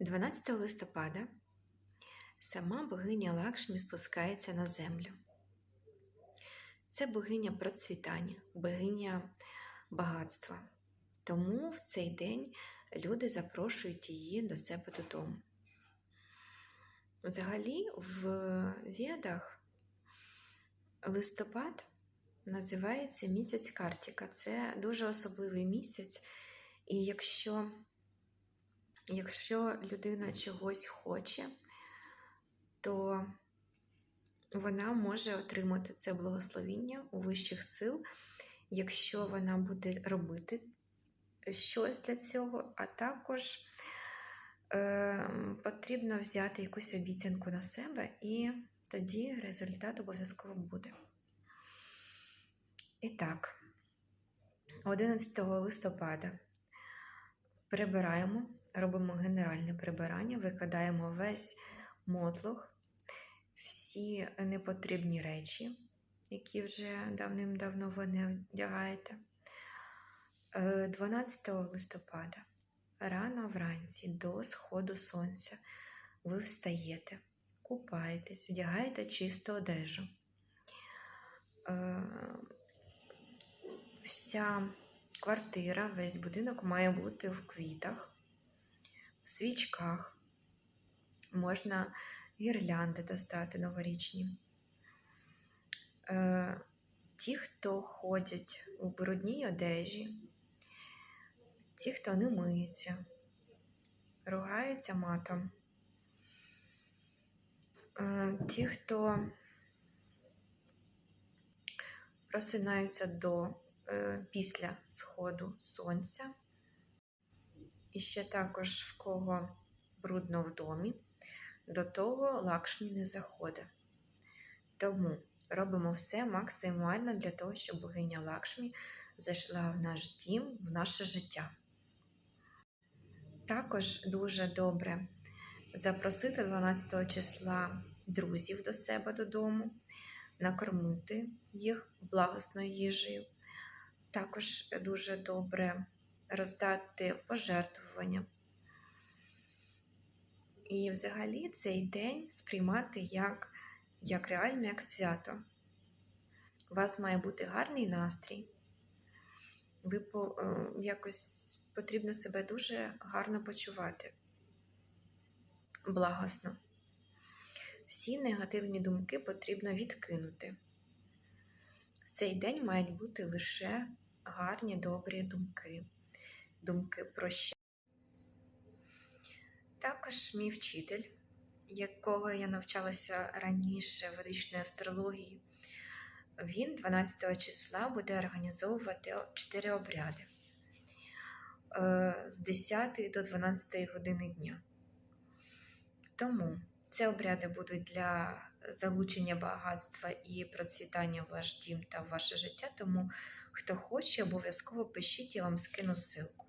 12 листопада сама богиня Лакшмі спускається на землю. Це богиня процвітання, богиня багатства. Тому в цей день люди запрошують її до себе додому. Взагалі, в Ведах листопад називається місяць Картіка. Це дуже особливий місяць. І якщо Якщо людина чогось хоче, то вона може отримати це благословіння у вищих сил, якщо вона буде робити щось для цього, а також е, потрібно взяти якусь обіцянку на себе, і тоді результат обов'язково буде. І так, 11 листопада. Прибираємо робимо генеральне прибирання, викидаємо весь мотлох, всі непотрібні речі, які вже давним-давно ви не вдягаєте. 12 е, листопада, рано вранці до сходу сонця, ви встаєте, купаєтесь, вдягаєте чисту одежу. Е, вся квартира, весь будинок має бути в квітах в свічках, можна гірлянди достати новорічні. Е, ті, хто ходять у брудній одежі, ті, хто не миється, ругаються матом, е, ті, хто просинаються до е, після сходу сонця. І ще також в кого брудно в домі, до того лакшмі не заходить. Тому робимо все максимально для того, щоб богиня Лакшмі зайшла в наш дім, в наше життя. Також дуже добре запросити 12 числа друзів до себе додому, накормити їх благосною їжею. Також дуже добре роздати пожертвування. І взагалі цей день сприймати як, як реально як свято. У вас має бути гарний настрій. Ви по, е, якось потрібно себе дуже гарно почувати, благосно. Всі негативні думки потрібно відкинути. В цей день мають бути лише гарні, добрі думки думки про ще. Також мій вчитель, якого я навчалася раніше ведичної астрології, він 12 числа буде організовувати 4 обряди е, з 10 до 12 години дня. Тому ці обряди будуть для залучення багатства і процвітання в ваш дім та в ваше життя. Тому, хто хоче, обов'язково пишіть, я вам скину ссылку.